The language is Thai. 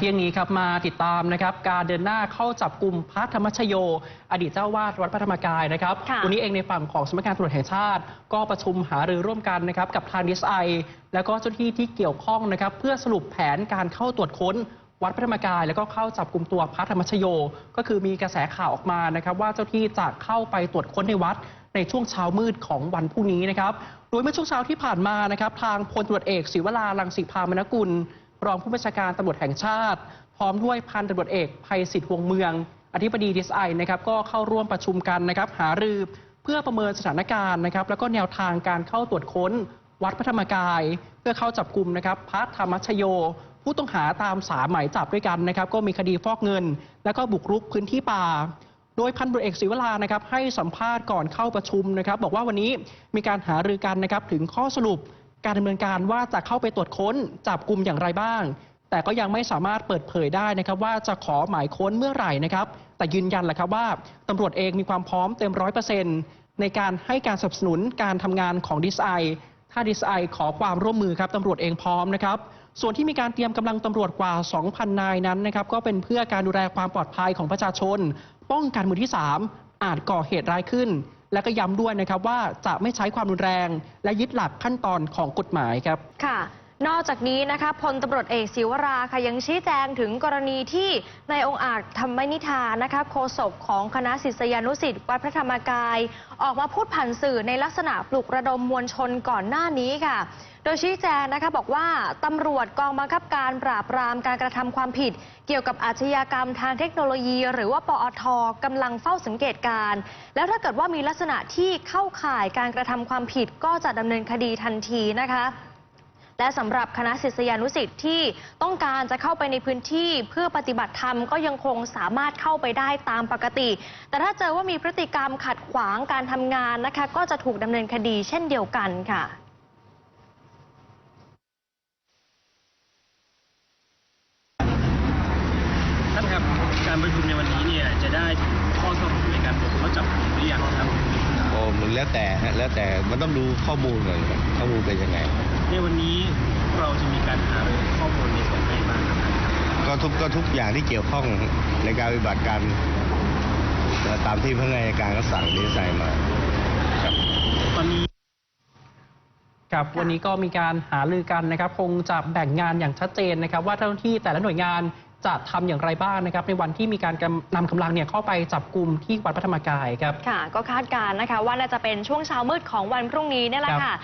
เที่ยงนี้ครับมาติดตามนะครับการเดินหน้าเข้าจับกลุ่มพระธรรมชโย อดีตเจ้าวาดวัดพระธรรมกายนะครับค่ะวันนี้เองในฝั่งของสำนักงานตำรวจแห่งชาติ ก็ประชุมหารือร่วมกันนะครับกับทางดีไอแล้วก็เจ้าหน้าที่ที่เกี่ยวข้องนะครับเพื่อสรุปแผนการเข้าตรวจค้นวัดพระธรรมกาย แล้วก็เข้าจับกลุ่มตัวพระธรรมชโย ก็คือมีกระแสข่าวออกมานะครับว่าเจ้าที่จะเข้าไปตรวจค้นในวัดในช่วงเช้ามืดของวันพรุ่งนี้นะครับโดยเมื่อช่วงเช้าที่ผ่านมานะครับทางพลตำรวจเอกศิวราลังสิพามนกุล รองผู้บัญชาการตำรวจแห่งชาติ พร้อมด้วยพันตำรวจเอกภัยศิษฐ์วงเมือง อธิบดีดีไอนะครับก็เข้าร่วมประชุมกันนะครับหารือเพื่อประเมินสถานการณ์นะครับแล้วก็แนวทางการเข้าตรวจค้น วัดพระธรรมกาย เพื่อเข้าจับกลุ่มนะครับพระธรรมชโย ผู้ต้องหาตามสามหมายจับด้วยกันนะครับก็มีคดีฟอกเงิน แล้วก็บุกรุกพื้นที่ป่าโดยพันตำรวจเอกศิวรานะครับให้สัมภาษณ์ก่อนเข้าประชุมนะครับ บอกว่าวันนี้มีการหารือกันนะครับถึงข้อสรุป การดำเนินการว่าจะเข้าไปตรวจค้นจับกลุ่มอย่างไรบ้าง แต่ก็ยังไม่สามารถเปิดเผยได้นะครับว่าจะขอหมายค้นเมื่อไหร่นะครับ แต่ยืนยันแหละครับว่าตำรวจเองมีความพร้อมเต็มร้อยเปอร์เซ็นต์ในการให้การสนับสนุนการทำงานของดีไอถ้าดีไอขอความร่วมมือครับตำรวจเองพร้อมนะครับส่วนที่มีการเตรียมกำลังตำรวจกว่า 2,000 นายนั้นนะครับก็เป็นเพื่อการดูแลความปลอดภัยของประชาชน ป้องกันมือที่ 3 อาจก่อเหตุร้ายขึ้น และก็ย้ำด้วยนะครับว่าจะไม่ใช้ความรุนแรง และยึดหลักขั้นตอนของกฎหมายครับค่ะ นอกจากนี้นะคะพลตำรวจเอกศิวราค่ะยังชี้แจงถึงกรณีที่ในายองค์อาจธรรมนิธานะคะโฆษกของคณะศิษยานุศิษย์วัดพระธรรมกาย ออกมาพูดผ่านสื่อในลักษณะปลุกระดมมวลชนก่อนหน้านี้ค่ะ โดยชี้แจงนะคะบอกว่าตำรวจกองบังคับการปราบปรามการกระทำความผิด เกี่ยวกับอาชญากรรมทางเทคโนโลยี หรือว่าปอทกำลังเฝ้าสังเกตการณ์แล้วถ้าเกิดว่ามีลักษณะที่เข้าข่ายการกระทำความผิดก็จะดำเนินคดีทันทีนะคะ และสำหรับคณะศิษยานุศิษย์ที่ต้องการจะเข้าไปในพื้นที่เพื่อปฏิบัติธรรมก็ยังคงสามารถเข้าไปได้ตามปกติ แต่ถ้าเจอว่ามีพฤติกรรมขัดขวางการทำงานนะคะ ก็จะถูกดำเนินคดีเช่นเดียวกันค่ะท่านครับการประชุมในวันนี้เนี่ยจะได้ข้อสรุปในการตรวจเขาจับกลุ่มหรือยังครับโอ้มันแล้วแต่ฮะแล้วแต่มันต้องดูข้อมูลก่อนครับข้อมูลเป็นยังไง ในวันนี้เราจะมีการหารือข้อมูลในส่วนไหนบ้างครับท่านครับก็ทุกก็ทุกอย่างที่เกี่ยวข้องในการปฏิบัติการเอ่อตามที่พนักงานอัยการก็สั่งดีไซน์มาครับตอนนี้ครับวันนี้ก็มีการหารือกันนะครับ คงจะแบ่งงานอย่างชัดเจนนะครับ ว่าเจ้าหน้าที่แต่ละหน่วยงานจะทำอย่างไรบ้างนะครับ ในวันที่มีการกำนำกำลังเนี่ยเข้าไปจับกลุ่มที่วัดพระธรรมกายครับค่ะ ก็คาดการณ์นะคะ ว่าน่าจะเป็นช่วงเช้ามืดของวันพรุ่งนี้นี่แหละครับค่ะ